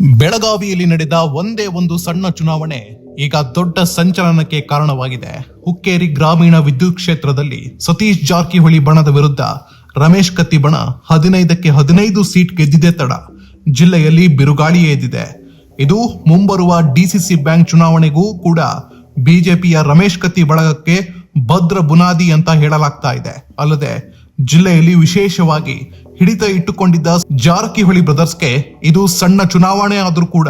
ಬೆಳಗಾವಿಯಲ್ಲಿ ನಡೆದ ಒಂದೇ ಒಂದು ಸಣ್ಣ ಚುನಾವಣೆ ಈಗ ದೊಡ್ಡ ಸಂಚಲನಕ್ಕೆ ಕಾರಣವಾಗಿದೆ. ಹುಕ್ಕೇರಿ ಗ್ರಾಮೀಣ ವಿದ್ಯುತ್ ಕ್ಷೇತ್ರದಲ್ಲಿ ಸತೀಶ್ ಜಾರಕಿಹೊಳಿ ಬಣದ ವಿರುದ್ಧ ರಮೇಶ್ ಕತ್ತಿ ಬಣ ಹದಿನೈದಕ್ಕೆ ಹದಿನೈದು ಸೀಟ್ ಗೆದ್ದಿದೆ ತಡ. ಜಿಲ್ಲೆಯಲ್ಲಿ ಬಿರುಗಾಳಿ ಎದ್ದಿದೆ. ಇದು ಮುಂಬರುವ ಡಿಸಿಸಿ ಬ್ಯಾಂಕ್ ಚುನಾವಣೆಗೂ ಕೂಡ ಬಿಜೆಪಿಯ ರಮೇಶ್ ಕತ್ತಿ ಬಳಗಕ್ಕೆ ಭದ್ರ ಬುನಾದಿ ಅಂತ ಹೇಳಲಾಗ್ತಾ ಇದೆ. ಅಲ್ಲದೆ ಜಿಲ್ಲೆಯಲ್ಲಿ ವಿಶೇಷವಾಗಿ ಹಿಡಿತ ಇಟ್ಟುಕೊಂಡಿದ್ದ ಜಾರಕಿಹೊಳಿ ಬ್ರದರ್ಸ್ಗೆ ಇದು ಸಣ್ಣ ಚುನಾವಣೆ ಆದರೂ ಕೂಡ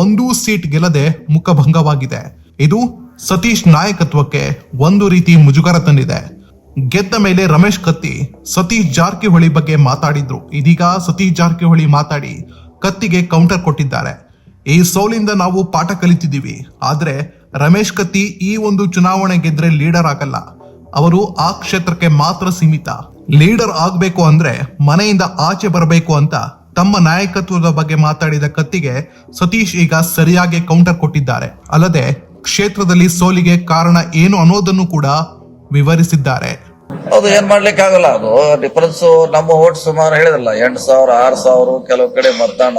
ಒಂದೂ ಸೀಟ್ ಗೆಲ್ಲದೆ ಮುಖಭಂಗವಾಗಿದೆ. ಇದು ಸತೀಶ್ ನಾಯಕತ್ವಕ್ಕೆ ಒಂದು ರೀತಿ ಮುಜುಗರ ತಂದಿದೆ. ಗೆದ್ದ ಮೇಲೆ ರಮೇಶ್ ಕತ್ತಿ ಸತೀಶ್ ಜಾರಕಿಹೊಳಿ ಬಗ್ಗೆ ಮಾತಾಡಿದ್ರು. ಇದೀಗ ಸತೀಶ್ ಜಾರಕಿಹೊಳಿ ಮಾತಾಡಿ ಕತ್ತಿಗೆ ಕೌಂಟರ್ ಕೊಟ್ಟಿದ್ದಾರೆ. ಈ ಸೋಲಿಂದ ನಾವು ಪಾಠ ಕಲಿತಿದ್ದೀವಿ. ಆದ್ರೆ ರಮೇಶ್ ಕತ್ತಿ ಈ ಒಂದು ಚುನಾವಣೆ ಗೆದ್ರೆ ಲೀಡರ್ ಆಗಲ್ಲ. ಅವರು ಆ ಕ್ಷೇತ್ರಕ್ಕೆ ಮಾತ್ರ ಸೀಮಿತ. ಲೀಡರ್ ಆಗ್ಬೇಕು ಅಂದ್ರೆ ಮನೆಯಿಂದ ಆಚೆ ಬರಬೇಕು ಅಂತ ತಮ್ಮ ನಾಯಕತ್ವದ ಬಗ್ಗೆ ಮಾತಾಡಿದ ಕತ್ತಿಗೆ ಸತೀಶ್ ಈಗ ಸರಿಯಾಗಿ ಕೌಂಟರ್ ಕೊಟ್ಟಿದ್ದಾರೆ. ಅಲ್ಲದೆ ಕ್ಷೇತ್ರದಲ್ಲಿ ಸೋಲಿಗೆ ಕಾರಣ ಏನು ಅನ್ನೋದನ್ನು ಕೂಡ ವಿವರಿಸಿದ್ದಾರೆ. ಅದು ಏನ್ ಮಾಡ್ಲಿಕ್ಕೆ ಆಗಲ್ಲ ಅದು ಡಿಫರೆನ್ಸ್ ನಮ್ಮ ಓಟ್ ಸುಮಾರು ಹೇಳಿದಲ್ಲ, ಎಂಟು ಸಾವಿರ, ಆರು ಸಾವಿರ ಕೆಲವು ಕಡೆ ಮತದಾನ.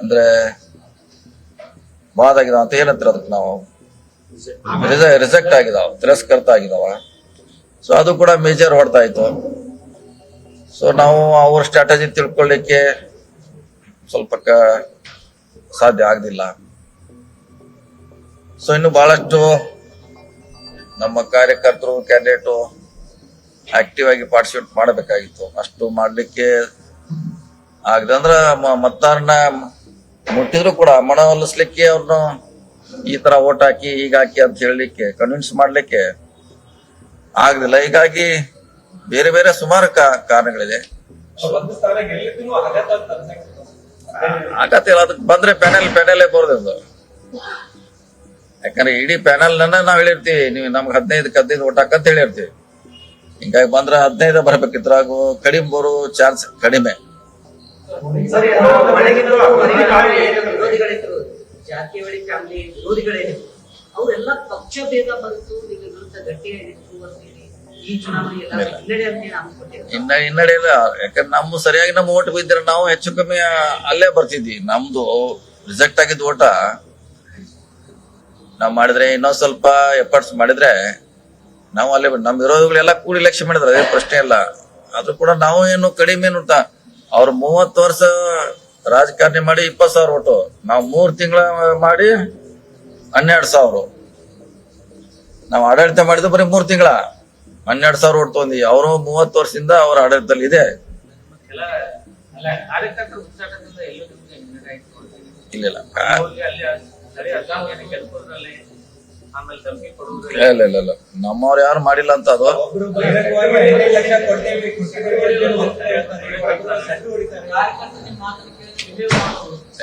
ಅಂದ್ರೆ ಬಾದಾಗಿದೆ ಅಂತ ಏನಂತೀರ ಅದಕ್ಕೆ ನಾವು? ರಿಜೆಕ್ಟ್ ಆಗಿದಾವ, ತಿರಸ್ಕೃತ ಆಗಿದಾವ. ಸೊ ಅದು ಕೂಡ ಮೇಜರ್ ಹೊಡ್ತಾ ಇತ್ತು. ಸೊ ನಾವು ಅವ್ರ ಸ್ಟ್ರಾಟಜಿ ತಿಳ್ಕೊಳ್ಳಿಕ್ಕೆ ಸ್ವಲ್ಪ ಸಾಧ್ಯ ಆಗಲಿಲ್ಲ ಸೊ ಇನ್ನು ಬಹಳಷ್ಟು ನಮ್ಮ ಕಾರ್ಯಕರ್ತರು ಕ್ಯಾಂಡಿಡೇಟು ಆಕ್ಟಿವ್ ಆಗಿ ಪಾರ್ಟಿಸಿಪೇಟ್ ಮಾಡಬೇಕಾಗಿತ್ತು. ಅಷ್ಟು ಮಾಡಲಿಕ್ಕೆ ಆಗದಂದ್ರ ಮತದಾರನ ಮುಟ್ಟಿದ್ರು ಕೂಡ, ಮನವೊಲಿಸ್ಲಿಕ್ಕೆ ಅವ್ರನ್ನ ಈ ತರ ಓಟ್ ಹಾಕಿ ಈಗ ಹಾಕಿ ಅಂತ ಹೇಳಲಿಕ್ಕೆ ಕನ್ವಿನ್ಸ್ ಮಾಡ್ಲಿಕ್ಕೆ ಆಗದಿಲ್ಲ ಹೀಗಾಗಿ ಬೇರೆ ಬೇರೆ ಸುಮಾರು ಕಾರಣಗಳಿದೆ. ಆಗತ್ತಿಲ್ಲ ಅದಕ್ಕೆ ಬಂದ್ರೆ ಪ್ಯಾನೆಲ್ ಪ್ಯಾನೆಲ್ ಬರೋದು ಯಾಕಂದ್ರೆ ಇಡೀ ಪ್ಯಾನೆಲ್ ನನ್ನ ನಾವ್ ಹೇಳಿರ್ತೀವಿ, ನೀವು ನಮ್ಗೆ ಹದಿನೈದಕ್ಕೆ ಹದಿನೈದು ಓಟ್ ಹಾಕಂತ ಹೇಳಿರ್ತೀವಿ. ಹಿಂಗಾಗಿ ಬಂದ್ರೆ ಹದಿನೈದು ಬರ್ಬೇಕಿತ್ತು ಹಾಗೂ ಕಡಿಮೆ ಬರೋ ಚಾನ್ಸ್ ಕಡಿಮೆ. ಜಾರಕಿಹೊಳಿ ಫ್ಯಾಮಿಲಿ ವಿರೋಧಿಗಳೇನಿದ್ರು ಅವರೆಲ್ಲ ಪಕ್ಷ ಭೇದ ಬಂತು ನಿಮ್ಮ ವಿರುದ್ಧ ಗಟ್ಟಿಯಾಗಿತ್ತು ಅಂತೇಳಿ ಈ ಚುನಾವಣೆ ಎಲ್ಲ ಹಿನ್ನಡೆ ಅಂತ ಇನ್ನ ಹಿನ್ನಡೆ ಇಲ್ಲ. ಯಾಕಂದ್ರೆ ನಮ್ಮ ಸರಿಯಾಗಿ ನಮ್ಮ ಓಟ್ ಬಿದ್ದರೆ ನಾವು ಹೆಚ್ಚು ಕಮ್ಮಿ ಅಲ್ಲೇ ಬರ್ತಿದ್ವಿ. ನಮ್ದು ರಿಜೆಕ್ಟ್ ಆಗಿದ್ ಓಟ. ನಾವ್ ಮಾಡಿದ್ರೆ ಇನ್ನೊಂದ್ ಸ್ವಲ್ಪ ಎಫರ್ಟ್ಸ್ ಮಾಡಿದ್ರೆ ನಾವು ಅಲ್ಲೇ ನಮ್ ನಮ್ಮ ವಿರೋಧಿಗಳೆಲ್ಲ ಕೂಡಿ ಇಲೆಕ್ಷನ್ ಮಾಡಿದ್ರೆ. ಅದೇ ಪ್ರಶ್ನೆ ಇಲ್ಲ. ಆದ್ರೂ ಕೂಡ ನಾವು ಏನು ಕಡಿಮೆ ಏನು ಅವ್ರ ಮೂವತ್ತು ವರ್ಷ ರಾಜಕಾರಣಿ ಮಾಡಿ ಇಪ್ಪತ್ತು ಸಾವಿರ ಒಟ್ಟು. ನಾವು ಮೂರ್ ತಿಂಗಳ ಮಾಡಿ ಹನ್ನೆರಡು ಸಾವಿರ. ನಾವು ಆಡಳಿತ ಮಾಡಿದ ಬರೀ ಮೂರ್ ತಿಂಗಳ. ಹನ್ನೆರಡು ಸಾವಿರ ಓಟ್ ತಗೊಂಡಿ. ಅವರು ಮೂವತ್ತು ವರ್ಷದಿಂದ ಅವರ ಆಡಳಿತದಲ್ಲಿ ಇದೆ. ಇಲ್ಲ ಇಲ್ಲ. ಇಲ್ಲ ಇಲ್ಲ ನಮ್ಮವ್ರು ಯಾರು ಮಾಡಿಲ್ಲ ಅಂತ ಅದು.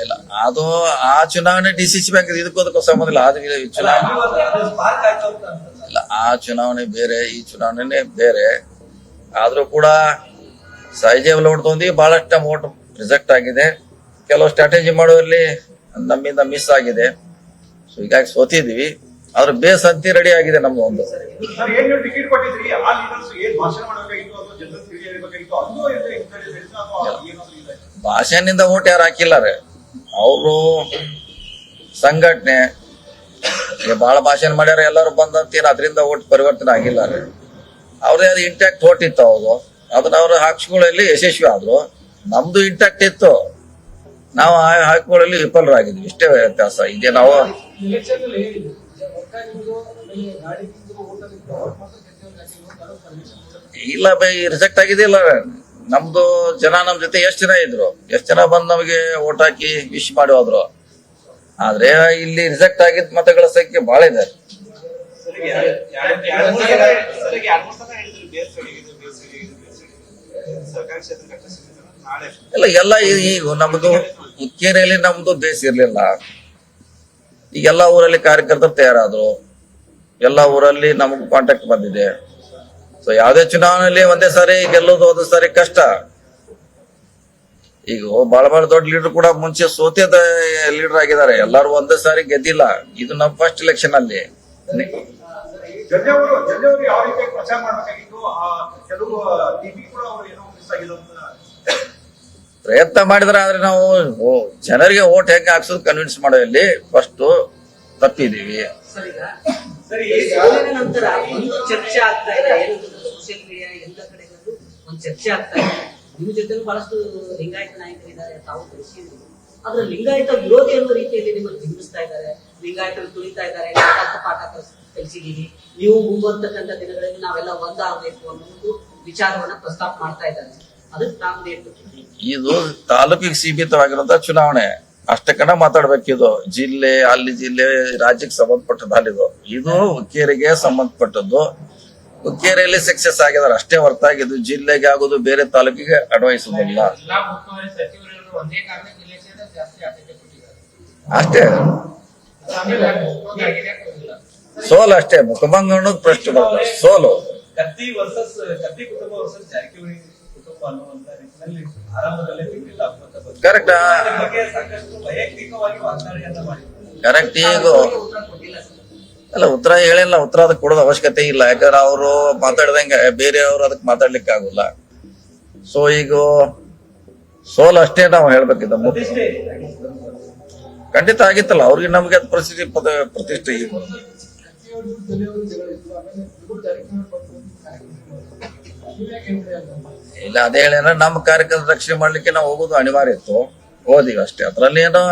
ಇಲ್ಲ, ಅದು ಆ ಚುನಾವಣೆ ಡಿ ಸಿ ಸಿ ಬ್ಯಾಂಕ್ ಇದಕ್ಕೂ ಅದಕ್ಕೂ ಸಂಬಂಧ ಇಲ್ಲ. ಆದ್ರೆ ಚುನಾವಣೆ ಇಲ್ಲ, ಆ ಚುನಾವಣೆ ಬೇರೆ, ಈ ಚುನಾವಣೆನೇ ಬೇರೆ. ಆದ್ರೂ ಕೂಡ ಸಹಜೇವ್ ತೊಂದಿ ಬಹಳಷ್ಟು ಓಟ್ ರಿಜೆಕ್ಟ್ ಆಗಿದೆ. ಕೆಲವು ಸ್ಟ್ರಾಟಜಿ ಮಾಡುವಲ್ಲಿ ನಮ್ಮಿಂದ ಮಿಸ್ ಆಗಿದೆ. ಸೊ ಹೀಗಾಗಿ ಸೋತಿದ್ವಿ ಆದ್ರೆ ಬೇಸ್ ಅಂತಿ ರೆಡಿ ಆಗಿದೆ ನಮ್ದು ಒಂದು. ಭಾಷೆನಿಂದ ಓಟ್ ಯಾರು ಹಾಕಿಲ್ಲ ರೀ ಅವರು ಸಂಘಟನೆ. ಬಹಳ ಭಾಷಣ ಮಾಡ್ಯಾರ, ಎಲ್ಲರೂ ಬಂದಂತೀರ, ಅದರಿಂದ ಓಟ್ ಪರಿವರ್ತನೆ ಆಗಿಲ್ಲ ರೀ ಅವ್ರದೇ ಅದು ಇಂಟ್ಯಾಕ್ಟ್ ಓಟ್ ಇತ್ತು ಅವರು ಅದನ್ನ ಅವ್ರ ಹಾಕ್ಸ್ಕೊಳ್ಳಲ್ಲಿ ಯಶಸ್ವಿ ಆದ್ರು. ನಮ್ದು ಇಂಟ್ಯಾಕ್ಟ್ ಇತ್ತು. ನಾವು ಹಾಕೊಳ್ಳಲ್ಲಿ ವಿಫಲರಾಗಿದ್ವಿ. ಇಷ್ಟೇ ವ್ಯತ್ಯಾಸ. ಇದೆ ನಾವು ಇಲ್ಲ ಬೈ ರಿಜೆಕ್ಟ್ ಆಗಿದೆಯಲ್ಲ ನಮ್ದು ಜನ ನಮ್ ಜೊತೆ ಎಷ್ಟ್ ಜನ ಇದ್ರು? ಎಷ್ಟ್ ಜನ ಬಂದ್ ನಮಗೆ ಓಟ್ ಹಾಕಿ ವಿಶ್ ಮಾಡಿ ಹೋದ್ರು ಆದ್ರೆ ಇಲ್ಲಿ ರಿಜೆಕ್ಟ್ ಆಗಿದ್ ಮತಗಳ ಸಂಖ್ಯೆ ಬಹಳ ಇದೆ. ಇಲ್ಲ, ಎಲ್ಲ ಈಗ ನಮ್ದು ಹುಕ್ಕೇರಿಯಲ್ಲಿ ನಮ್ದು ಬೇಸ್ ಇರ್ಲಿಲ್ಲ. ಈಗ ಎಲ್ಲ ಊರಲ್ಲಿ ಕಾರ್ಯಕರ್ತರು ತಯಾರಾದ್ರು. ಎಲ್ಲ ಊರಲ್ಲಿ ನಮಗ್ ಕಾಂಟ್ಯಾಕ್ಟ್ ಬಂದಿದೆ. ಸೊ ಯಾವುದೇ ಚುನಾವಣೆಯಲ್ಲಿ ಒಂದೇ ಸಾರಿ ಗೆಲ್ಲೋದು ಒಂದೇ ಸಾರಿ ಕಷ್ಟ. ಈಗ ಬಹಳ ಬಹಳ ದೊಡ್ಡ ಲೀಡರ್ ಕೂಡ ಮುಂಚೆ ಸೋತೆ ಲೀಡರ್ ಆಗಿದ್ದಾರೆ. ಎಲ್ಲರೂ ಒಂದೇ ಸಾರಿ ಗೆದ್ದಿಲ್ಲ. ಇದು ನಮ್ಮ ಫಸ್ಟ್ ಎಲೆಕ್ಷನ್ ಅಲ್ಲಿ. ಜಡ್ಜ್ ಅವರು ಯಾವ ರೀತಿ ಪ್ರಚಾರ ಮಾಡ್ಬೇಕಾಗಿತ್ತು? ಆ ಕೆಲವು ಟಿವಿ ಕೂಡ ಅವರು ಏನೋ ಮಿಸ್ ಆಗಿಲ್ಲ ಅಂತ. ಪ್ರಯತ್ನ ಮಾಡಿದ್ರೆ ಆದ್ರೆ ನಾವು ಜನರಿಗೆ ಓಟ್ ಹೆಂಗೆ ಹಾಕ್ಸೋದು ಕನ್ವಿನ್ಸ್ ಮಾಡೋದಲ್ಲಿ ಫಸ್ಟ್ ತಪ್ಪಿದೀವಿ ಸರ್ ಈ ಸೋಲಿನ ನಂತರ ಒಂದು ಚರ್ಚೆ ಆಗ್ತಾ ಇದೆ. ಸೋಷಿಯಲ್ ಮೀಡಿಯಾ ಎಲ್ಲ ಕಡೆಗಳಲ್ಲೂ ಒಂದು ಚರ್ಚೆ ಆಗ್ತಾ ಇದೆ. ನಿಮ್ಮ ಜೊತೆ ಬಹಳಷ್ಟು ಲಿಂಗಾಯತ ನಾಯಕರಿದ್ದಾರೆ ತಾವು ತಿಳಿಸಿದ್ರು ಆದ್ರೆ ಲಿಂಗಾಯತ ವಿರೋಧಿ ಅನ್ನೋ ರೀತಿಯಲ್ಲಿ ನಿಮ್ಮನ್ನು ಬಿಂಬಿಸ್ತಾ ಇದ್ದಾರೆ. ಲಿಂಗಾಯತರು ತುಳಿತಾ ಇದ್ದಾರೆ ಪಾಠ ಕಲ್ಸ್- ಕಲಿಸಿದೀವಿ ನೀವು ಮುಂಬರ್ತಕ್ಕಂಥ ದಿನಗಳಲ್ಲಿ ನಾವೆಲ್ಲ ಒಂದಾಗಬೇಕು ಅನ್ನೋ ಒಂದು ವಿಚಾರವನ್ನ ಪ್ರಸ್ತಾಪ ಮಾಡ್ತಾ ಇದ್ದಾರೆ. ಅದಕ್ಕೆ ತಾವು? ಇದು ತಾಲೂಕಿಗೆ ಸೀಮಿತವಾಗಿರುವಂತಹ ಚುನಾವಣೆ. ಅಷ್ಟಕ್ಕನ ಮಾತಾಡ್ಬೇಕಿದು ಜಿಲ್ಲೆ ಅಲ್ಲಿ ಜಿಲ್ಲೆ ರಾಜ್ಯಕ್ಕೆ ಸಂಬಂಧಪಟ್ಟದ್ದು ಅಲ್ಲಿದು ಇದು. ಹುಕ್ಕೇರಿಗೆ ಸಂಬಂಧಪಟ್ಟದ್ದು. ಹುಕ್ಕೇರಿಯಲ್ಲಿ ಸಕ್ಸಸ್ ಆಗಿದಾರೆ ಅಷ್ಟೇ ಹೊರತಾಗಿ ಇದು ಜಿಲ್ಲೆಗೆ ಆಗೋದು ಬೇರೆ ತಾಲೂಕಿಗೆ ಕೊಟ್ಟಿದ್ದಾರೆ. ಅಷ್ಟೇ. ಸೋಲ್ ಅಷ್ಟೇ. ಮುಖಭಂಗ ಅನ್ನೋದು ಪ್ರಶ್ನೆ ಬರ್ತದೆ. ಸೋಲು. ಕತ್ತಿ ವರ್ಸಸ್ ಕತ್ತಿ ಕುಟುಂಬ ವರ್ಸಸ್ ಜಾರಕಿಹೊಳಿ ಕುಟುಂಬ ಅನ್ನುವಂತ ನಿಟ್ಟಿನಲ್ಲಿ ಆರಂಭದಲ್ಲೇ ಬಿಟ್ಟಿಲ್ಲ. ಅಂತ ಬಂತು. ಆ? ಬಗ್ಗೆ ಸಾಕಷ್ಟು ವೈಯಕ್ತಿಕವಾಗಿ ವಾಗ್ದಾಳಿಯನ್ನ ಮಾಡಿದ್ರು ಕರೆಕ್ಟ್ ಈಗ ಅಲ್ಲ ಉತ್ತರ ಹೇಳಿಲ್ಲ ಉತ್ತರ ಅದಕ್ಕೆ ಕೊಡೋದು ಅವಶ್ಯಕತೆ ಇಲ್ಲ. ಯಾಕಂದ್ರೆ ಅವರು ಮಾತಾಡ್ದಂಗೆ ಬೇರೆಯವರು ಅದಕ್ಕೆ ಮಾತಾಡ್ಲಿಕ್ಕೆ ಆಗಲ್ಲ. ಸೊ ಈಗ ಸೋಲ್ ಅಷ್ಟೇ ನಾವು ಹೇಳ್ಬೇಕಿದ್ದ ಖಂಡಿತ ಆಗಿತ್ತಲ್ಲ. ಅವ್ರಿಗೆ ನಮ್ಗೆ ಅದು ಪರಿಸ್ಥಿತಿ ಪದ ಪ್ರತಿಷ್ಠೆ ಈಗ ಇಲ್ಲ, ಅದೇ ನಮ್ಮ ಕಾರ್ಯಕ್ರಮ ರಕ್ಷಣೆ ಮಾಡ್ಲಿಕ್ಕೆ ನಾವು ಹೋಗೋದು ಅನಿವಾರ್ಯ ಇತ್ತು. ಹೋದಿವಿ ಅಷ್ಟೇ. ಅದ್ರಲ್ಲಿ ಏನೋ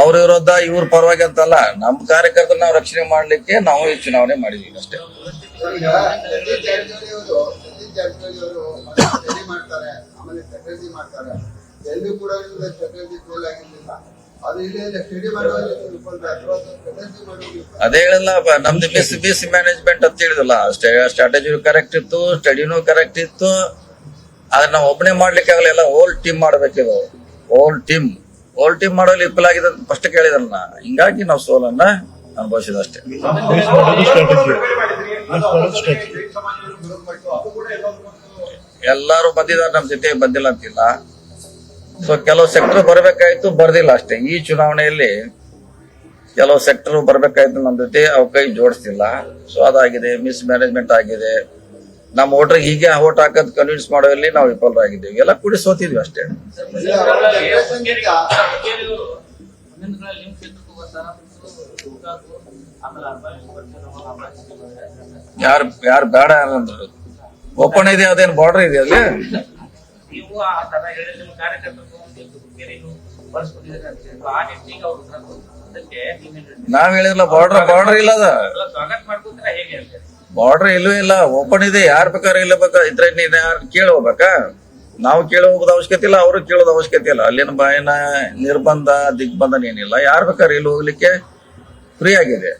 ಅವ್ರ ವಿರೋಧ ಇವ್ರ ಪರವಾಗಿ ಅಂತಲ್ಲ, ನಮ್ಮ ಕಾರ್ಯಕರ್ತರ ನಾವು ರಕ್ಷಣೆ ಮಾಡ್ಲಿಕ್ಕೆ ನಾವು ಈ ಚುನಾವಣೆ ಮಾಡಿದೀವಿ ಅಷ್ಟೇ. ಅದು ಹೇಳಿಲ್ಲ ನಮ್ದು ಮಿಸ್ ಮಿಸ್ ಮ್ಯಾನೇಜ್ಮೆಂಟ್ ಅಂತ ಹೇಳಿದಲ್ಲ ಸ್ಟ್ರಾಟಜಿ ಕರೆಕ್ಟ್ ಇತ್ತು ಸ್ಟಡಿನೂ ಕರೆಕ್ಟ್ ಇತ್ತು ಆದ್ರೆ ನಾವು ಒಬ್ಬನೇ ಮಾಡ್ಲಿಕ್ಕೆ ಆಗಲ್ಲ, ಎಲ್ಲ ಹೋಲ್ ಟೀಮ್ ಇದು ಹೋಲ್ ಟೀಮ್ ಹೋಲ್ ಟೀಮ್ ಮಾಡೋಲ್ಲಿ ಇಪ್ಪಲಾಗಿದೆ ಅಂತ ಫಸ್ಟ್ ಕೇಳಿದಲ್ಲ. ಹಿಂಗಾಗಿ ನಾವು ಸೋಲನ್ನ ಅನುಭವಿಸಿದಷ್ಟೇ ಎಲ್ಲಾರು ಬಂದಿದ್ದಾರೆ ನಮ್ಮ ಜೊತೆ ಬಂದಿಲ್ಲ ಅಂತಿಲ್ಲ. ಸೊ ಕೆಲವು ಸೆಕ್ಟರ್ ಬರಬೇಕಾಯ್ತು, ಬರ್ದಿಲ್ಲ ಅಷ್ಟೇ. ಈ ಚುನಾವಣೆಯಲ್ಲಿ ಕೆಲವು ಸೆಕ್ಟರ್ ಬರಬೇಕಾಯ್ತು ನಮ್ಮ ಜೊತೆ ಅವ್ ಕೈ ಜೋಡಿಸ್ತಿಲ್ಲ. ಸೊ ಅದಾಗಿದೆ ಮಿಸ್ ಮ್ಯಾನೇಜ್ಮೆಂಟ್ ಆಗಿದೆ. ನಮ್ಮ ವೋಟರ್ ಹೀಗೆ ಓಟ್ ಹಾಕದ್ ಕನ್ವಿನ್ಸ್ ಮಾಡೋಲ್ಲಿ ನಾವು ವಿಫಲರಾಗಿದ್ದೀವಿ. ಎಲ್ಲ ಕೂಡಿ ಸೋತಿದ್ವಿ ಅಷ್ಟೇ. ಯಾರು ಯಾರು ಬೇಡ ಯಾರಂದ್ರು ಓಪನ್ ಇದೆ ಅದೇನು ಬಾರ್ಡರ್ ಇದೆ ಅಲ್ಲಿ? ನೀವು ಆ ತರ ಹೇಳಿ ನಿಮ್ಮ ಕಾರ್ಯಕರ್ತರು ಹುಕ್ಕೇರಿನು ಬಳಸ್ಕೊಂಡಿದ್ದಾರೆ ಅಂತ ಆ ನಿಟ್ಟಿಗೆ ಅವ್ರು ಉತ್ತರ ಕೊಡ್ತಾರೆ. ಅದಕ್ಕೆ ನೀವೇನ್ ಹೇಳ್ತೀರಿ? ನಾವ್ ಹೇಳಿಲ್ಲ ಬಾರ್ಡರ್ ಬಾರ್ಡರ್ ಇಲ್ಲ ಅದ ಎಲ್ಲ ಬಾರ್ಡರ್ ಇಲ್ಲೂ ಇಲ್ಲ ಓಪನ್ ಇದೆ, ಯಾರ್ ಬೇಕಾದ್ರೆ ಇಲ್ಲ ಬೇಕಾ? ಇದ್ರೆ ನೀನ್ ಯಾರು ಕೇಳಿ ಹೋಗ್ಬೇಕಾ ನಾವು ಕೇಳಿ ಹೋಗೋದ ಅವಶ್ಯಕತೆ ಇಲ್ಲ, ಅವರು ಕೇಳೋದ ಅವಶ್ಯಕತೆ ಇಲ್ಲ. ಅಲ್ಲಿನ ಬಾಯಿನ ನಿರ್ಬಂಧ ದಿಗ್ಬಂಧನ ಏನಿಲ್ಲ ಯಾರ್ ಬೇಕಾದ್ರೆ ಇಲ್ಲಿ ಹೋಗ್ಲಿಕ್ಕೆ ಫ್ರೀ ಆಗಿದೆ.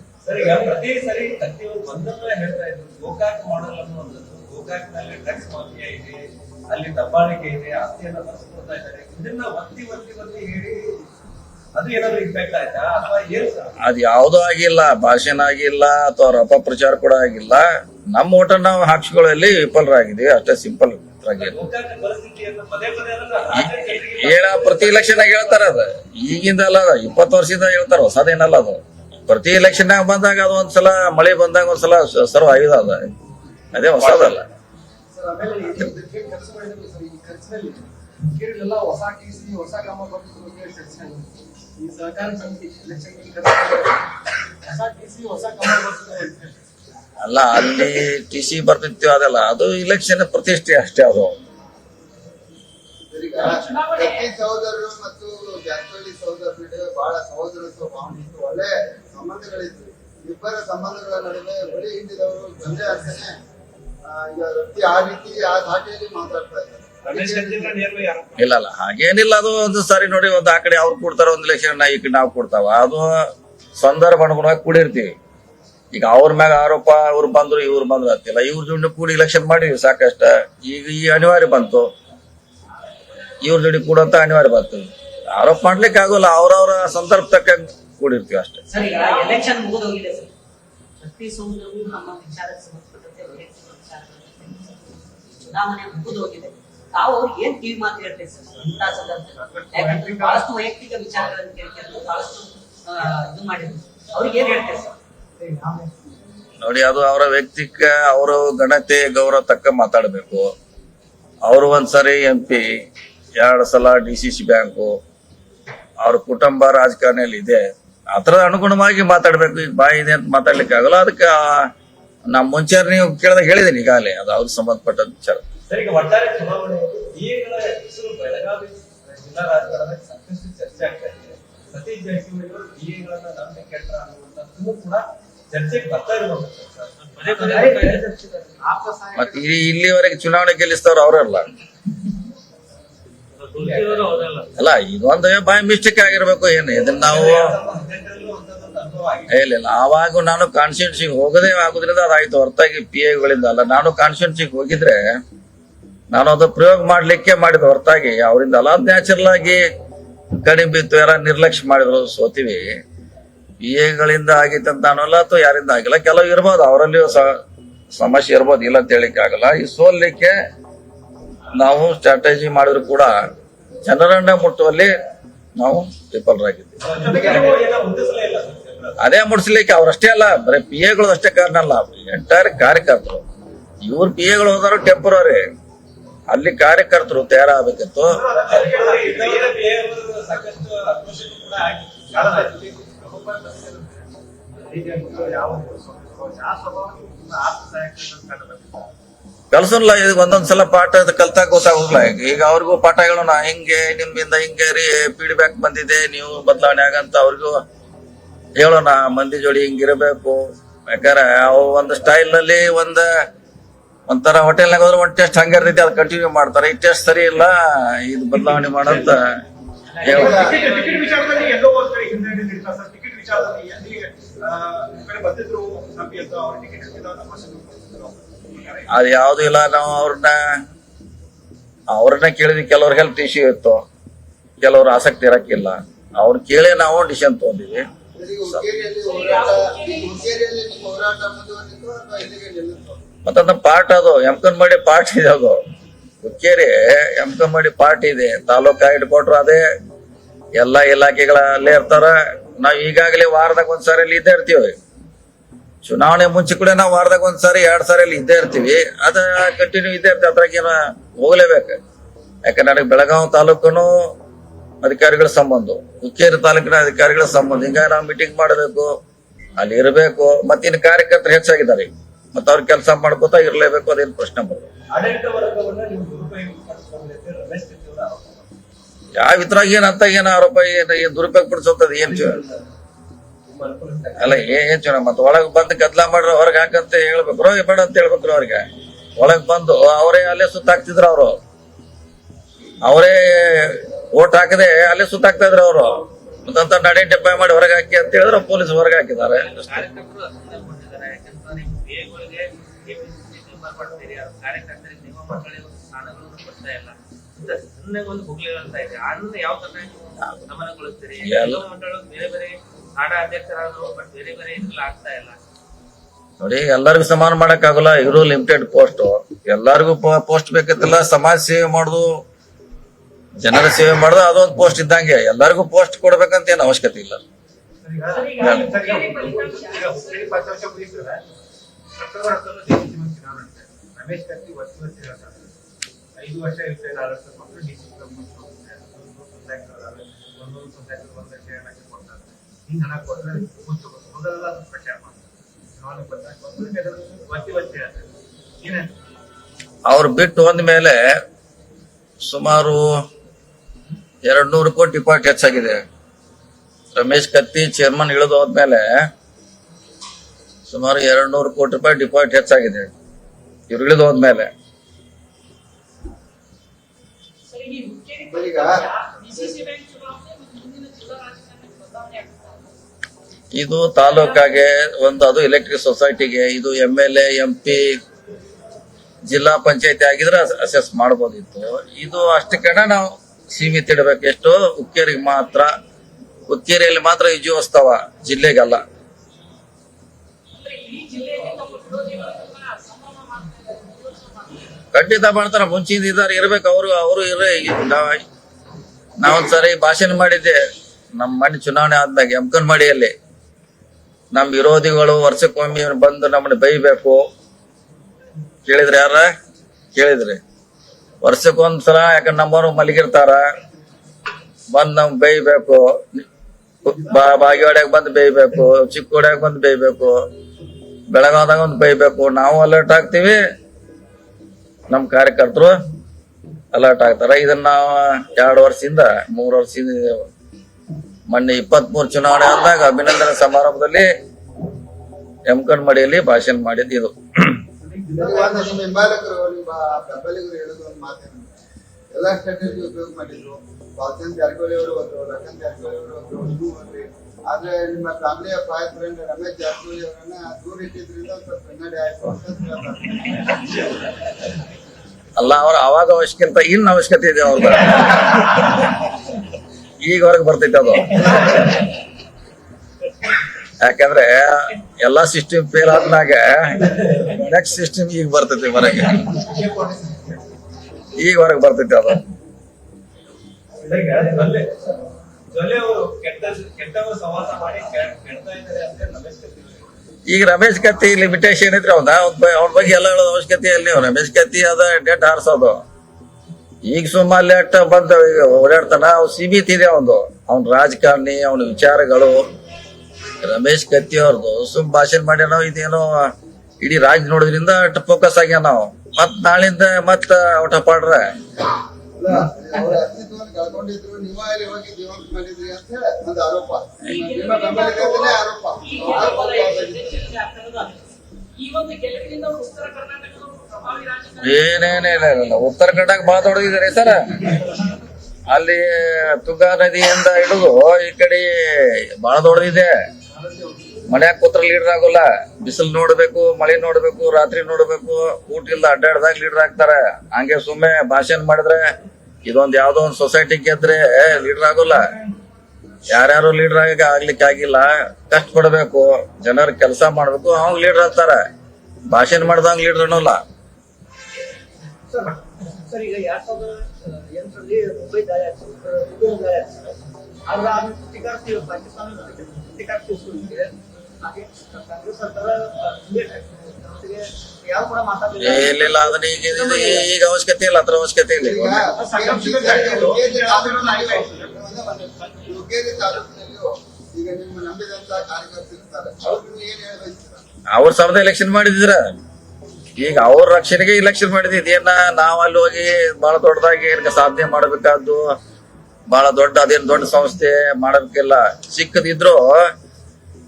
ಅಲ್ಲಿ ದಬ್ಬಾಳಿಕೆ ಇದೆ ಆಸ್ತಿಯನ್ನ ಅದು ಯಾವುದೂ ಆಗಿಲ್ಲ ಭಾಷಣ ಆಗಿಲ್ಲ ಅಥವಾ ಅವ್ರ ಅಪಪ್ರಚಾರ ಕೂಡ ಆಗಿಲ್ಲ. ನಮ್ಮ ಓಟ ನಾವು ಹಾಕ್ಸ್ಕೊಳ್ಳಲ್ಲಿ ವಿಫಲರಾಗಿದ್ದೀವಿ ಅಷ್ಟೇ ಸಿಂಪಲ್ ಹೇಳ ಪ್ರತಿ ಇಲೆಕ್ಷನ್ ಹೇಳ್ತಾರ ಅದ. ಈಗಿಂದ ಅಲ್ಲ ಅದ ಇಪ್ಪತ್ತು ವರ್ಷದಿಂದ ಹೇಳ್ತಾರ ಹೊಸದೇನಲ್ಲ ಅದು. ಪ್ರತಿ ಎಲೆಕ್ಷನ್ ಬಂದಾಗ ಅದು ಒಂದ್ಸಲ ಮಳೆ ಬಂದಾಗ ಒಂದ್ಸಲ ಸರ್ವ್ ಸರ್ವ ಆಗಿದೆ ಅದ. ಅದೇ ಹೊಸದಲ್ಲ. ಸರ್ ಆಮೇಲೆ ಖರ್ಚು ಮಾಡಿದ್ರು ಸರ್ ಈ ಖರ್ಚಿನಲ್ಲಿ ಕೇರಳೆಲ್ಲ ಹೊಸ ಚರ್ಚೆ ಈ ಸಹಕಾರ ಸಮಿತಿ ಎಲೆಕ್ಷನ್ ಖರ್ಚು ಮಾಡಿದ್ರು. ಹೊಸ ಟಿಸಿ ಹೊಸ ಕ್ರಮ ಬರ್ತಿದೆ ಅಂತ ಅಲ್ಲ ಅಲ್ಲಿ ಟಿ ಸಿ ಬರ್ತಿತ್ತು ಅದಲ್ಲ ಅದು ಇಲೆಕ್ಷನ್ ಪ್ರತಿಷ್ಠೆ ಅಷ್ಟೇ ಅದು. ಸಹೋದರರು ಮತ್ತು ಜಾರಕಿಹೊಳಿ ಬಹಳ ಸಹೋದರತ್ವ ಭಾವನೆ ಇತ್ತು ಒಳ್ಳೆ ಸಂಬಂಧಗಳಿತ್ತು. ಇಬ್ಬರ ಸಂಬಂಧಗಳ ನಡುವೆ ಬಳಿ ಹಿಂದಿದವರು ಗಂಜೆ ಅರ್ಚನೆ ಈಗ ವ್ಯಕ್ತಿ ಆ ರೀತಿ ಆ ಧಾಟಿಯಲ್ಲಿ ಮಾತಾಡ್ತಾ ಇದ್ದಾರೆ. ಗಂಜಿನ ನೇರ್ವೈ ಆರೋಪ ಇಲ್ಲ ಅಲ್ಲ ಹಾಗೇನಿಲ್ಲ ಅದು ಒಂದು ಸಾರಿ ನೋಡಿ ಒಂದು ಆ ಕಡೆ ಅವ್ರು ಕೊಡ್ತಾರ ಒಂದು ಇಲೆಕ್ಷನ್ ಈ ಕಡೆ ನಾವು ಕೊಡ್ತಾವ. ಅದು ಸಂದರ್ಭ ಅನುಗುಣವಾಗಿ ಕೂಡಿರ್ತೀವಿ. ಈಗ ಅವ್ರ ಮ್ಯಾಗ ಆರೋಪ ಅವ್ರು ಬಂದ್ರು ಇವ್ರು ಬಂದ್ರು ಅಂತಿಲ್ಲ ಇವ್ರ ಜೋಡಿ ಕೂಡಿ ಇಲೆಕ್ಷನ್ ಮಾಡಿ ಸಾಕಷ್ಟ. ಈಗ ಈ ಅನಿವಾರ್ಯ ಬಂತು. ಇವ್ರ ಜೋಡಿ ಕೂಡಂತ ಅನಿವಾರ್ಯ ಬಂತು. ಆರೋಪ ಮಾಡ್ಲಿಕ್ಕೆ ಆಗೋಲ್ಲ ಅವ್ರವ್ರ ಸಂದರ್ಭ ತಕ್ಕ ಕೂಡಿರ್ತೀವಿ ಅಷ್ಟೇ ಸರ್ ಈಗ ಎಲೆಕ್ಷನ್ ಮುಗಿದೋಗಿದೆ ಸರ್ ಪ್ರತಿ ಸೋದರರು ನಮ್ಮ ವಿಚಾರಕ್ಕೆ ಸಂಬಂಧಪಟ್ಟಂತೆ ವೈಯಕ್ತಿಕ ವಿಚಾರಗಳನ್ನು ಚುನಾವಣೆ ಮುಗಿದೋಗಿದೆ ತಾವು ಅವ್ರಿಗೆ ಏನ್ ಕಿವಿ ಮಾತು ಹೇಳ್ತೀವಿ ಸರ್ ಅಂತ ಸಂದರ್ಭದಲ್ಲಿ ಯಾಕಂದ್ರೆ ಬಹಳಷ್ಟು ವೈಯಕ್ತಿಕ ವಿಚಾರಗಳನ್ನು ಕೇಳ್ಕೊಂಡು ಬಹಳಷ್ಟು ಇದು ಮಾಡಿದ್ರು. ಅವ್ರಿಗೆ ಏನ್ ಹೇಳ್ತೀವಿ ಸರ್ ನೋಡಿ ಅದು ಅವರ ವ್ಯಕ್ತಿಕ ಅವರು ಘನತೆ ಗೌರವ ತಕ್ಕ ಮಾತಾಡಬೇಕು. ಅವರು ಒಂದ್ಸರಿ ಎಂ ಪಿ ಎರಡು ಸಲ ಡಿ ಸಿ ಸಿ ಬ್ಯಾಂಕು ಅವ್ರ ಕುಟುಂಬ ರಾಜಕಾರಣಿಯಲ್ಲಿ ಇದೆ. ಅದರ ಅನುಗುಣವಾಗಿ ಮಾತಾಡ್ಬೇಕು. ಈಗ ಬಾಯಿ ಇದೆ ಅಂತ ಮಾತಾಡ್ಲಿಕ್ಕೆ ಆಗಲ್ಲ ಅದಕ್ಕೆ ನಾ ಮುಂಚೆ ನೀವು ಕೇಳಿದಾಗ ಹೇಳಿದ್ದೀನಿ ಈಗಾಗಲೇ ಅದು ಅವ್ರಿಗೆ ಸಂಬಂಧಪಟ್ಟ ವಿಚಾರ. ಒಟ್ಟಾರೆ ಚುನಾವಣೆ ಬಿಎಗಳ ಹೆಸರು ಬೆಳಗಾವಿ ಜಿಲ್ಲಾ ರಾಜಕಾರಣದಲ್ಲಿ ಸಾಕಷ್ಟು ಚರ್ಚೆ ಆಗ್ತಾ ಇದೆ. ಸತೀಶ್ ಜಾರಕಿಹೊಳಿ ಅವರು ಬಿಎಗಳನ್ನ ನಂಬಿ ಕೆಟ್ಟ ಅನ್ನುವಂಥದ್ದು ಕೂಡ ಚರ್ಚೆಗೆ ಬರ್ತಾ ಇರುವಂತದ್ದು ಮತ್ತೆ ಇಲ್ಲಿವರೆಗೆ ಚುನಾವಣೆ ಗೆಲ್ಲಿಸ್ತವ್ರು ಅವರಲ್ಲ ಅಲ್ಲ ಇದೊಂದು ಬಾಯಿ ಮಿಸ್ಟೇಕ್ ಆಗಿರ್ಬೇಕು ಏನು ಇದನ್ನ ನಾವು ಇಲ್ಲ ಇಲ್ಲ. ಆವಾಗ ನಾನು ಕಾನ್ಸ್ಟಿಟ್ಯೂನ್ಸಿಗೆ ಹೋಗದೆ ಆಗುದ್ರಿಂದ ಅದಾಯ್ತು. ಹೊರತಾಗಿ ಪಿ ಎಗಳಿಂದ ಅಲ್ಲ. ನಾನು ಕಾನ್ಸ್ಟಿಟ್ಯೂನ್ಸಿಗೆ ಹೋಗಿದ್ರೆ ನಾನು ಅದು ಪ್ರಯೋಗ ಮಾಡ್ಲಿಕ್ಕೆ ಮಾಡಿದ ಹೊರತಾಗಿ ಅವರಿಂದ ಅಲ್ಲ. ನ್ಯಾಚುರಲ್ ಆಗಿ ಕಡಿಮೆ ಬಿತ್ತು. ಯಾರ ನಿರ್ಲಕ್ಷ್ಯ ಮಾಡಿದ್ರು. ಸೋತಿವಿ. ಪಿ ಎಗಳಿಂದ ಆಗಿತ್ತಂತ ಅನ್ನೋಲ್ಲ ಅಥವಾ ಯಾರಿಂದ ಆಗಿಲ್ಲ. ಕೆಲವು ಇರ್ಬೋದು. ಅವರಲ್ಲಿಯೂ ಸಮಸ್ಯೆ ಇರ್ಬೋದು. ಇಲ್ಲ ಅಂತ ಹೇಳಿಕ್ಕೆ ಆಗಲ್ಲ. ಈ ಸೋಲ್ಲಿಕ್ಕೆ ನಾವು ಸ್ಟ್ರಾಟಜಿ ಮಾಡಿದ್ರು ಕೂಡ ಜನರನ್ನ ಮುಟ್ಟುವಲ್ಲಿ ನಾವು ವಿಫಲರಾಗಿದ್ದೀವಿ. ಅದೇ ಮುಡ್ಸ್ಲಿಕ್ಕೆ ಅವ್ರಷ್ಟೇ ಅಲ್ಲ, ಬರೀ ಪಿ ಎಗಳು ಅಷ್ಟೇ ಕಾರಣ ಅಲ್ಲ. ಎಂಟೈರ್ ಕಾರ್ಯಕರ್ತರು. ಇವ್ರ ಪಿ ಎಗಳು ಹೋದಾರು ಟೆಂಪರರಿ ಅಲ್ಲಿ ಕಾರ್ಯಕರ್ತರು ತಯಾರಾಗಬೇಕಿತ್ತು. ಕಲ್ಸಲ್ಲ ಈಗ ಒಂದೊಂದ್ಸಲ ಪಾಠ ಕಲ್ತಾಗ ಗೊತ್ತಾಗೋದಿಲ್ಲ. ಈಗ ಈಗ ಅವ್ರಿಗೂ ಪಾಠ ಹೇಳೋಣ, ಹಿಂಗೆ ನಿಮ್ಮಿಂದ ಹಿಂಗೆ ರೀ ಫೀಡ್ಬ್ಯಾಕ್ ಬಂದಿದೆ, ನೀವು ಬದಲಾವಣೆ ಆಗಂತ ಅವ್ರಿಗೂ ಹೇಳೋಣ ಮಂದಿ ಜೋಡಿ ಹಿಂಗಿರಬೇಕು. ಯಾಕಂದ್ರೆ ಅವು ಒಂದು ಸ್ಟೈಲ್ನಲ್ಲಿ ಒಂದ್ ಒಂಥರ ಹೋಟೆಲ್ನಾಗ ಹೋದ್ರೆ ಒಂದ್ ಟೆಸ್ಟ್ ಹಂಗೆ ಇರ್ತೈತಿ ಅದು ಕಂಟಿನ್ಯೂ ಮಾಡ್ತಾರೆ. ಈ ಟೆಸ್ಟ್ ಸರಿ ಇಲ್ಲ ಇದು ಬದಲಾವಣೆ ಮಾಡಂತ ಅದು ಯಾವ್ದು ಇಲ್ಲ ನಾವು ಅವ್ರನ್ನ ಅವ್ರನ್ನ ಕೇಳಿದ್ವಿ ಕೆಲವ್ರ ಹೆಲ್ತ್ ಇಶ್ಯೂ ಇತ್ತು. ಕೆಲವ್ರು ಆಸಕ್ತಿ ಇರಕ್ಕಿಲ್ಲ. ಅವ್ರನ್ನ ಕೇಳಿ ನಾವು ಡಿಸಿಷನ್ ತಗೊಂಡಿವಿ. ಮತ್ತೊಂದು ಪಾರ್ಟ್ ಅದು ಎಮ್ಕನ್ಮಡಿ ಪಾರ್ಟ್ ಇದೆ ಅದು. ಹುಕ್ಕೇರಿ ಎಮ್ಕನ್ಮಡಿ ಪಾರ್ಟ್ ಇದೆ. ತಾಲೂಕ ಇಟ್ಕೊಟ್ರು ಅದೇ. ಎಲ್ಲಾ ಇಲಾಖೆಗಳ ಅಲ್ಲೇ ಇರ್ತಾರ. ನಾವ್ ಈಗಾಗಲೇ ವಾರದಾಗ ಒಂದ್ಸಾರಿ ಅಲ್ಲಿ ಇದ್ದೇ ಇರ್ತೀವಿ. ಚುನಾವಣೆ ಮುಂಚೆ ಕೂಡ ನಾವು ವಾರದಾಗ ಒಂದ್ಸಾರಿ ಎರಡ್ ಸಾರಿ ಅಲ್ಲಿ ಇದ್ದೇ ಇರ್ತೀವಿ. ಅದ ಕಂಟಿನ್ಯೂ ಇದ್ದೇ ಇರ್ತೀವಿ ಅದ್ರಾಗ ಏನ ಹೋಗ್ಲೇಬೇಕು. ಯಾಕಂದ್ರೆ ನನಗೆ ಬೆಳಗಾವಿ ತಾಲೂಕನು ಅಧಿಕಾರಿಗಳ ಸಂಬಂಧ, ಹುಕ್ಕೇರಿ ತಾಲೂಕಿನ ಅಧಿಕಾರಿಗಳ ಸಂಬಂಧ ಹಿಂಗಾಗಿ ನಾವು ಮೀಟಿಂಗ್ ಮಾಡಬೇಕು, ಅಲ್ಲಿ ಇರಬೇಕು ಮತ್ತೆ ಇನ್ನು ಕಾರ್ಯಕರ್ತರು ಹೆಚ್ಚಾಗಿದ್ದಾರೆ. ಮತ್ತೆ ಅವ್ರ ಕೆಲಸ ಮಾಡ್ಕೋತಾ ಇರಲೇಬೇಕು ಅದೇನು ಪ್ರಶ್ನೆ ಬರೋದು. ಯಾವ ಇದ್ರಾಗ ಏನ್ ಅಂತ ಏನ್ ಆರೋಪ, ಏನ್ ಏನ್ ದುರುಪಯೋಗ ಪಡಿಸೋತದ ಏನ್ ಅಲ್ಲ ಏನ್ ಚುನ ಮತ್ತೆ ಒಳಗ್ ಬಂದು ಗದ್ಲ ಮಾಡ್ರ ಹೊರಗ್ ಹಾಕಂತ ಹೇಳ್ಬೇಕು. ರೋ ಬೇಡ ಅಂತ ಹೇಳ್ಬೇಕ್ರಿ ಅವ್ರಿಗೆ. ಒಳಗ್ ಬಂದು, ಅವರೇ ಅಲ್ಲೇ ಸುತ್ತಾಕ್ತಿದ್ರ ಅವರು. ಅವರೇ ಓಟ್ ಹಾಕದೆ ಅಲ್ಲೇ ಸುತ್ತಾಕ್ತಾ ಇದ್ರು ಅವರು. ಮತ್ತಂತ ನಡೆ ಡೆಬ್ಬ ಮಾಡಿ ಹೊರಗೆ ಹಾಕಿ ಅಂತ ಹೇಳಿದ್ರೆ ಪೊಲೀಸ್ ಹೊರಗೆ ಹಾಕಿದ್ದಾರೆ. ನೋಡಿ ಎಲ್ಲರಿಗೂ ಸಮಾನ ಮಾಡಕ್ ಆಗಲ್ಲ ಇವರು ಲಿಮಿಟೆಡ್ ಪೋಸ್ಟ್ ಎಲ್ಲರಿಗೂ ಪೋಸ್ಟ್ ಬೇಕಿತ್ತಲ್ಲ ಸಮಾಜ ಸೇವೆ ಮಾಡುದು ಜನರ ಸೇವೆ ಮಾಡುದು ಅದೊಂದು ಪೋಸ್ಟ್ ಇದ್ದಂಗೆ ಎಲ್ಲರಿಗೂ ಪೋಸ್ಟ್ ಕೊಡ್ಬೇಕಂತ ಏನು ಅವಶ್ಯಕತೆ ಇಲ್ಲ. ಅವ್ರು ಬಿಟ್ಟು ಹೋದ್ಮೇಲೆ ಸುಮಾರು ಎರಡ್ ನೂರು ಕೋಟಿ ಪಾಟ್ ಹೆಚ್ಚಾಗಿದೆ. ರಮೇಶ್ ಕತ್ತಿ ಚೇರ್ಮನ್ ಇಳಿದು ಹೋದ್ಮೇಲೆ ಸುಮಾರು ಎರಡ್ ನೂರು ಕೋಟಿ ರೂಪಾಯಿ ಡಿಪಾಸಿಟ್ ಹೆಚ್ಚಾಗಿದೆ. ಇವ್ರು ಇಳಿದು ಹೋದ್ಮೇಲೆ. ಇದು ತಾಲೂಕಾಗೆ ಒಂದು ಅದು ಎಲೆಕ್ಟ್ರಿಕ್ ಸೊಸೈಟಿಗೆ ಇದು ಎಂ ಎಲ್ ಎಂ ಪಿ ಜಿಲ್ಲಾ ಪಂಚಾಯತಿ ಆಗಿದ್ರೆ ಅಸೆಸ್ ಮಾಡ್ಬೋದಿತ್ತು. ಇದು ಅಷ್ಟಕ್ಕನ ನಾವು ಸೀಮಿತ ಇಡಬೇಕು ಎಷ್ಟು ಹುಕ್ಕೇರಿಗೆ ಮಾತ್ರ ಹುಕ್ಕೇರಿಯಲ್ಲಿ ಮಾತ್ರ ವಿಜಯೋತ್ಸವ ಜಿಲ್ಲೆಗಲ್ಲ. ಖಂಡಿತ ಮಾಡ್ತಾರ ಮುಂಚಿಂದ ಇದ್ದಾರೆ ಇರ್ಬೇಕು, ಅವರು ಅವರು ಇರೇ ನಾವ್- ನಾವೊಂದ್ಸರಿ ಭಾಷಣ ಮಾಡಿದ್ದೆ, ನಮ್ಮ ಮನೆ ಚುನಾವಣೆ ಆದ್ದಾಗ ಎಮ್ಕನ್ಮಡಿಯಲ್ಲಿ ನಮ್ಮ ವಿರೋಧಿಗಳು ವರ್ಷಕ್ಕೊಮ್ಮೆ ಬಂದು ನಮ್ಮನ್ನ ಬೈಬೇಕು. ಕೇಳಿದ್ರೆ ಯಾರ? ಕೇಳಿದ್ರಿ. ವರ್ಷಕ್ಕೊಂದ್ಸಲ ಯಾಕಂದ್ರೆ ನಮ್ಮವರು ಮಲಗಿರ್ತಾರ. ಬಂದ್ ನಮ್ ಬೇಯ್ಬೇಕು. ಬಾಗಿವಾಡ್ಯಾಗ ಬಂದ್ ಬೇಯ್ಬೇಕು, ಚಿಕ್ಕೋಡ್ಯಾಗ ಬಂದ್ ಬೇಯ್ಬೇಕು, ಬೆಳಗಾವದಾಗ ಒಂದ್ ಬೇಯ್ಬೇಕು. ನಾವು ಅಲರ್ಟ್ ಆಗ್ತೀವಿ. ನಮ್ಮ ಕಾರ್ಯಕರ್ತರು ಅಲರ್ಟ್ ಆಗ್ತಾರ. ಇದನ್ನ ನಾವು ಎರಡು ವರ್ಷದಿಂದ, ಮೂರು ವರ್ಷದಿಂದ ಮೊನ್ನೆ ಇಪ್ಪತ್ತ್ ಮೂರು ಚುನಾವಣೆ ಆದಾಗ ಅಭಿನಂದನೆ ಸಮಾರಂಭದಲ್ಲಿ ಎಮ್ಕಣ್ ಮಡಿಯಲ್ಲಿ ಭಾಷಣ ಮಾಡಿದ್ದು ಇದು. ನಿಮ್ಮ ಹಿಂಬಾಲಕರು ನಿಮ್ಮ ಬೆಂಬಲಿಗರು ಹೇಳೋದು ಒಂದು ಮಾತೇನಂದ್ರೆ ಎಲ್ಲ ಸ್ಟ್ರಾಟಜಿ ಉಪಯೋಗ ಮಾಡಿದ್ರು. ಬಾಲಚಂದ್ ಜಾರಕಿಹೊಳಿ ಅವರು ಹೋದ್ರು, ಲಖನ್ ಜಾರಕಿಹೊಳಿ ಅವರು ಹೋದ್ರಿ ಆದ್ರೆ ನಿಮ್ಮ ಫ್ಯಾಮಿಲಿಯ ಫಾಯರ್ ಫ್ರೆಂಡ್ ರಮೇಶ್ ಜಾರಕಿಹೊಳಿ ಅವರನ್ನ ದೂರ ಇಟ್ಟಿದ್ರಿಂದ ಸ್ವಲ್ಪ ಹಿನ್ನಡೆ ಆಯ್ತು ಅಂತ. ಅಲ್ಲ, ಅವ್ರ ಅವಾಗ ಅವಶ್ಯಕಿಂತ ಇನ್ ಅವಶ್ಯಕತೆ ಇದೆ ಅವ್ರದ್ದು ಈಗ ಹೊರಗೆ ಬರ್ತೈತೆ ಅದು. ಯಾಕಂದ್ರೆ ಎಲ್ಲಾ ಸಿಸ್ಟಮ್ ಫೇಲ್ ಆದ್ಮ್ಯಾಗ ನೆಕ್ಸ್ಟ್ ಸಿಸ್ಟಮ್ ಈಗ ಬರ್ತೈತಿ ಹೊರಗೆ ಈಗ ಹೊರಗೆ ಬರ್ತೈತಿ ಅದು. ಈಗ ರಮೇಶ್ ಕತ್ತಿ ಲಿಮಿಟೇಷನ್ ಇದ್ರೆ ಅವ್ನ ಅವ್ನ ಬಗ್ಗೆ ಎಲ್ಲ ಹೇಳೋದು ಅವಶ್ಯಕತೆ ಅಲ್ಲಿ ರಮೇಶ್ ಕತ್ತಿ ಅದ ಡೆಟ್ ಹಾರಿಸೋದು. ಈಗ ಸುಮ್ಮ ಲೆಟ್ ಬಂದ ಈಗ ಓಡಾಡ್ತಾನ ಅವ್ ಸಿಬಿ ಇದೆ ಅವನು ಅವ್ನ ರಾಜಕಾರಣಿ, ಅವನ ವಿಚಾರಗಳು. ರಮೇಶ್ ಕತ್ತಿ ಅವ್ರದ್ದು ಸುಮ್ ಭಾಷಣ ಮಾಡ್ಯಾನ ಇದೇನೋ ಇಡೀ ರಾಜ್ ನೋಡೋದ್ರಿಂದ ಫೋಕಸ್ ಆಗ್ಯಾನ ನಾವು. ಮತ್ ನಾಳಿಂದ ಮತ್ ಔಟ್ ಪಾಡ್ರ ಆರ್ಡ್ರ ನೀವು ಇಲ್ಲ ಉತ್ತರ ಕನ್ನಡ ಭಾಳ ದೊಡ್ಡದಿದ್ದಾರೆ ಸರ್. ಅಲ್ಲಿ ತುಂಗಾ ನದಿಯಿಂದ ಹಿಡಿದು ಈ ಕಡೆ ಬಹಳ ದೊಡ್ಡದಿದೆ ಮನ್ಯಾಗ ಕೂತ್ರ ಲೀಡರ್ ಆಗೋಲ್ಲ. ಬಿಸಿಲು ನೋಡ್ಬೇಕು, ಮಳೆ ನೋಡ್ಬೇಕು, ರಾತ್ರಿ ನೋಡ್ಬೇಕು. ಊಟ ಇಲ್ಲ, ಅಡ್ಡಾಡ್ದಾಗ ಲೀಡರ್ ಆಗ್ತಾರೆ. ಹಂಗೆ ಸುಮ್ಮನೆ ಭಾಷಣ ಮಾಡಿದ್ರೆ ಇದೊಂದ್ ಯಾವ್ದೋ ಒಂದ್ ಸೊಸೈಟಿ ಗೆದ್ರೆ ಲೀಡರ್ ಆಗೋಲ್ಲ. ಯಾರ್ಯಾರು ಲೀಡರ್ ಆಗ ಆಗ್ಲಿಕ್ಕೆ ಆಗಿಲ್ಲ, ಕಷ್ಟ ಪಡ್ಬೇಕು, ಜನರ ಕೆಲಸ ಮಾಡ್ಬೇಕು ಅವಾಗ ಲೀಡರ್ ಆಗ್ತಾರೆ. ಭಾಷಣ ಮಾಡ್ದಂಗ್ ಲೀಡರ್ ಅನ್ನೋಲ್ಲ. ಸರ್ ಈಗ ಎರಡ್ ಸಾವಿರದ ಎಂಟರಲ್ಲಿ ಮುಂಬೈ ದಾಳಿ ಆಯ್ತು ಉಗ್ರ ದಾಳಿ ಆಯ್ತು ಆದ್ರೆ ಅದನ್ನ ಪ್ರತಿಕಾರ್ತಿ ಪಾಕಿಸ್ತಾನ ಹಾಗೆ ಕಾಂಗ್ರೆಸ್ ಸರ್ಕಾರ ಅದನ್ನ ಈಗ ಅವಶ್ಯಕತೆ ಇಲ್ಲ ಅದ್ರ ಅವಶ್ಯಕತೆ ಇಲ್ಲ. ಈಗ ನಿಮ್ಮ ನಂಬಿದಂತ ಕಾರ್ಯಕರ್ತರು ಇರ್ತಾರೆ ಏನ್ ಅವ್ರ ಸಮದ ಎಲೆಕ್ಷನ್ ಮಾಡಿದ್ರ ಈಗ ಅವ್ರ ರಕ್ಷಣೆಗೆ ಇಲೆಕ್ಷನ್ ಮಾಡಿದ್ವಿ. ಇದೇನ ನಾವ್ ಅಲ್ಲಿ ಹೋಗಿ ಬಹಳ ದೊಡ್ಡದಾಗಿ ಸಾಧನೆ ಮಾಡಬೇಕಾದ್ದು, ಬಹಳ ದೊಡ್ಡ, ಅದೇನ್ ದೊಡ್ಡ ಸಂಸ್ಥೆ ಮಾಡಬೇಕಿಲ್ಲ. ಸಿಕ್ಕದಿದ್ರು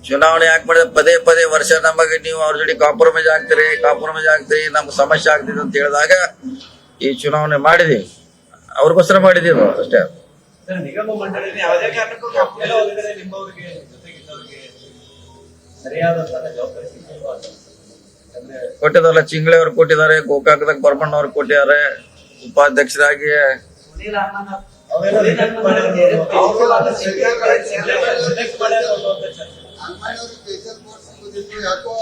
ಚುನಾವಣೆ ಯಾಕೆ ಮಾಡಿದ, ಪದೇ ಪದೇ ವರ್ಷ ನಮಗೆ ನೀವು ಅವ್ರ ಜೊತೆ ಕಾಂಪ್ರಮೈಸ್ ಆಗ್ತೀರಿ ಕಾಂಪ್ರಮೈಸ್ ಆಗ್ತೀರಿ, ನಮ್ಗೆ ಸಮಸ್ಯೆ ಆಗ್ತಿದೆ ಅಂತ ಹೇಳಿದಾಗ ಈ ಚುನಾವಣೆ ಮಾಡಿದೀವಿ. ಅವ್ರಿಗೋಸ್ಕರ ಮಾಡಿದೀವಿ ಅಷ್ಟೇ. ಸರ್ ಕೊಟ್ಟಿದಾರಲ್ಲ ಚಿಂಗ್ಳೆ ಅವ್ರು ಕೊಟ್ಟಿದ್ದಾರೆ, ಗೋಕಾಕದಾಗ ಬರ್ಮಣ್ಣ ಅವ್ರು ಕೊಟ್ಟಿದ್ದಾರೆ, ಉಪಾಧ್ಯಕ್ಷರಾಗಿ.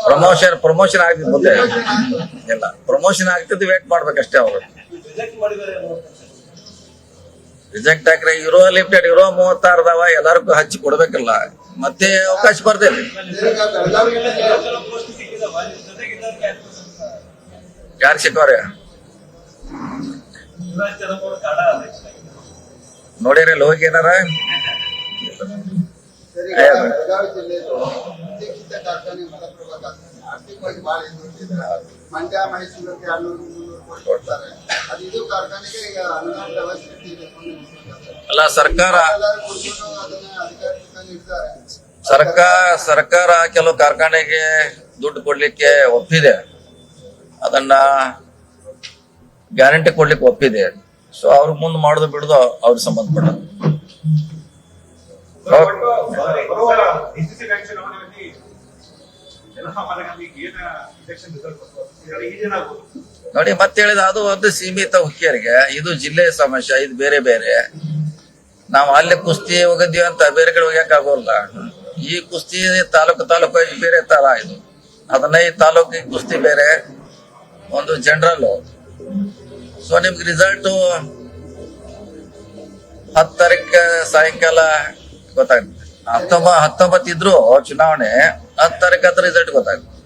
ಪ್ರಮೋಷನ್ ಪ್ರಮೋಷನ್ ಆಗ್ತಿದ್ ಮುಂದೆ ಇಲ್ಲ, ಪ್ರಮೋಷನ್ ಆಗ್ತಿದ್ದು ವೇಟ್ ಮಾಡ್ಬೇಕಷ್ಟೇ ಅವರು. ರಿಜೆಕ್ಟ್ ಹಾಕ್ರೆ ಇರೋ ಲಿಮಿಟೆಡ್ ಇರೋ ಮೂವತ್ತಾರದವ ಎಲ್ಲರಿಗೂ ಹಚ್ಚಿ ಕೊಡ್ಬೇಕಲ್ಲ. ಮತ್ತೆ ಅವಕಾಶ ಬರ್ತೇನೆ ಯಾರು ಸಿಕ್ಕವ್ರೆ ನೋಡಿರಿ ಹೋಗಿ ಏನಾರ? ಮಂಡ್ಯ ಕೋಟಿ ಅಲ್ಲ, ಸರ್ಕಾರ ಸರ್ಕಾರ ಸರ್ಕಾರ ಕೆಲವು ಕಾರ್ಖಾನೆಗೆ ದುಡ್ಡು ಕೊಡ್ಲಿಕ್ಕೆ ಒಪ್ಪಿದೆ. ಅದನ್ನ ಗ್ಯಾರಂಟಿ ಕೊಡ್ಲಿಕ್ಕೆ ಒಪ್ಪಿದೆ. ಸೊ ಅವ್ರ ಮುಂದೆ ಮಾಡುದು ಬಿಡುದು ಅವ್ರಿಗೆ ಸಂಬಂಧಪಟ್ಟ. ಈಗೇನಾಗ್ಬೋದು ನೋಡಿ, ಮತ್ತೆ ಹೇಳಿದ ಅದು ಒಂದು ಸೀಮಿತ ಹುಕ್ಕಿಯರಿಗೆ ಇದು ಜಿಲ್ಲೆ ಸಮಸ್ಯೆ, ಇದು ಬೇರೆ ಬೇರೆ. ನಾವು ಅಲ್ಲಿ ಕುಸ್ತಿ ಹೋಗಿದ್ದೀವಿ ಅಂತ ಬೇರೆ ಕಡೆ ಹೋಗ್ಯಾಕ ಆಗೋಲ್ಲ. ಈ ಕುಸ್ತಿ ತಾಲೂಕು ತಾಲೂಕು ಬೇರೆ ತರ ಇದು. ಹದಿನೈದು ತಾಲೂಕಿಗೆ ಕುಸ್ತಿ ಬೇರೆ ಒಂದು ಜನರಲ್ ಸೊ ನಿಮ್ಗೆ ರಿಸಲ್ಟ್ ಹತ್ತು ತಾರೀಕು ಸಾಯಂಕಾಲ ಗೊತ್ತಾಗುತ್ತೆ ಹತ್ತೊಂಬ ಹತ್ತೊಂಬತ್ತು ಇದ್ರು ಚುನಾವಣೆ, ಹತ್ತು ತಾರೀಕು ಹತ್ರ ರಿಸಲ್ಟ್ ಗೊತ್ತಾಗುತ್ತೆ